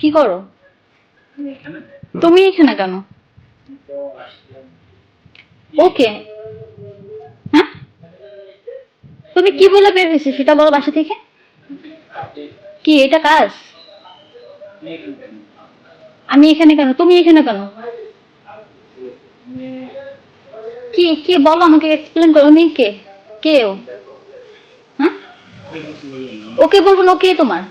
কি করো? তুমি এখানে কেন? ওকে। হ্যাঁ? তুমি কি বলে বের সেটা বলো বাসা থেকে। কি এটা কাজ? আমি এখানে কেন? তুমি এখানে কেন? কি কি বলো আমাকে এক্সপ্লেন করো। নি কে? কে ও হ্যাঁ। ওকে বলব ও কে তোমার?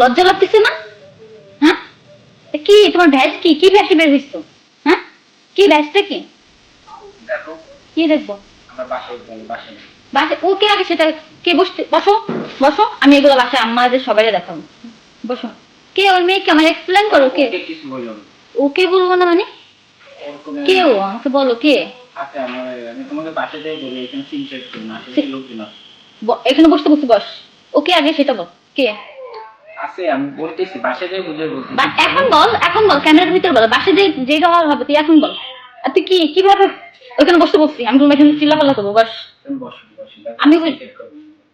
লজ্জা লাগতেছে না? হ্যাঁ? কি তোমার ভ্যাজ কি? কি ভ্যাসে বের হইছো? হ্যাঁ? কি ভ্যাজটা কি? কি দেখব? বাসে ওকে আগে সেটা কে বসতে বসো বসো আমি এগুলো বাসায় আম্মাদের সবাই দেখাবো। বসো। কে ওর মেয়েকে আমার এক্সপ্লেন করো কে? ওকে বলব না মানে? কে ও? আমাকে বলো কে? আচ্ছা এখানে বসতে বসতে বস। ওকে আগে সেটা বল কে? আছে আমি বলতেছি বাসায় যাই বুঝে বলছি বা- এখন বল এখন বল ক্যামেরার ভিতর বল বাসে যে যেটা হবে তুই এখন বল। আর তুই কি কীভাবে ওখানে বসতে বসছি আমি তোমার এখানে চিল্লাপাল্লা করব বাস। তুমি বসো বসো আমি বল- check করব।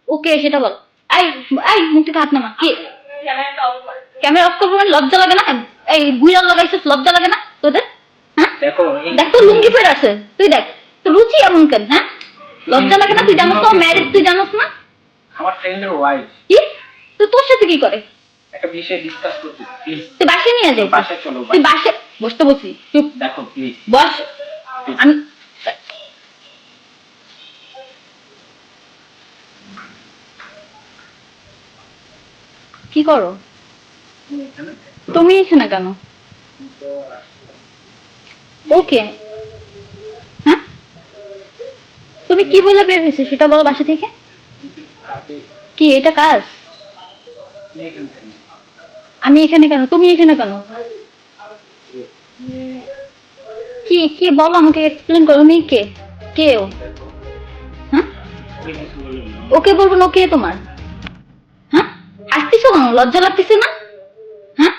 ওকে সেটা বল। এই এই মুখে হাত নামা কি? ক্যামেরা অফ করব মানে লজ্জা লাগে না? এই বুইরা লাগাইছিস লজ্জা লাগে না তোদের? হ্যাঁ? দেখ তোর লুঙ্গি পরে আছে। তুই দেখ তোর রুচি এমন কেন হ্যাঁ? লজ্জা লাগে না তুই জানোস তো ম্যারেজ তুই জানোস না? আমার ফ্রেন্ডের ওয়াইফ কি? তুই তোর সাথে কি করে? একটা বিষয়ে ডিসকাস করতে প্লিজ তুই বাসে নিয়ে যাই বাসায় চলো তুই বাসে বসতে বসি চুপ। দেখো প্লিজ বস। আমি কি করো? তুমি এখানে কেন? ওকে। হ্যাঁ? তুমি কি বলে বের হয়েছে সেটা বলো বাসা থেকে। কি এটা কাজ? আমি এখানে কেন? তুমি এখানে কেন? কি কি বলো আমাকে এক্সপ্লেন করো। নি কে? কে ও? হ্যাঁ? ওকে বলব না ও কে তোমার? হ্যাঁ? আসতেছো কেন? লজ্জা লাগতেছে না? হ্যাঁ?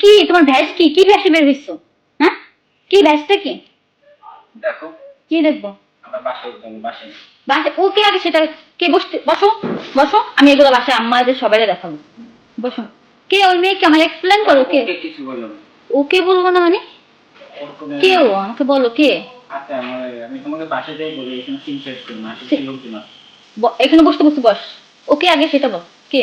কি তোমার ভ্যাস কি? কি ভ্যাসে বের হইছো? হ্যাঁ? কি ভ্যাসটা কি? দেখো। কি দেখব? বাসে ওকে আগে সেটা কে বসতে বসো বসো। আমি এগুলো বাসায় আম্মাদের সবাই দেখাবো। বসো। কে ওর মেয়েকে আমার এক্সপ্লেন করো কে ওকে বলব না মানে? কে ও? আমাকে বলো কে? আচ্ছা এখানে বসতে বসতে বস। ওকে আগে সেটা বল কে?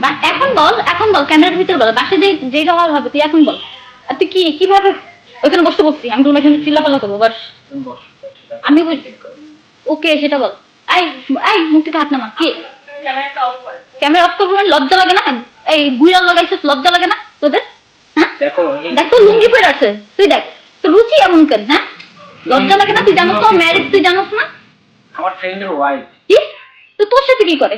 বা- এখন বল এখন বল ক্যামেরার ভিতর বল বাসে যে যেটা হওয়ার হবে তুই এখন বল। আর তুই কি কীভাবে? ওখানে বসতে বসছি আমি তোমার এখানে চিল্লাপাল্লা করব বাস। আমি ওকে সেটা বল। আই আই মুখ হাত নামা কি? ক্যামেরা অফ করব মানে লজ্জা লাগে না এই বুইরা লাগাইছিস লজ্জা লাগে না তোদের? হ্যাঁ? দেখো লুঙ্গি পরে আছে। তুই দেখ তোর রুচি এমন কেন হ্যাঁ? লজ্জা লাগে না? তুই জানোস তো ম্যারেজ তুই জানোস না? আমার ফ্রেন্ডের ওয়াইফ কি? তুই তোর সাথে কি করে?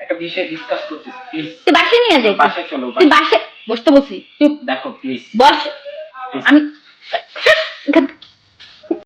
একটা বিষয়ে ডিসকাস করতে প্লিজ তুই বাসে নিয়ে যাই বাসায় চলো তুই বাসে বসতে বসি চুপ। দেখো প্লিজ বস আমি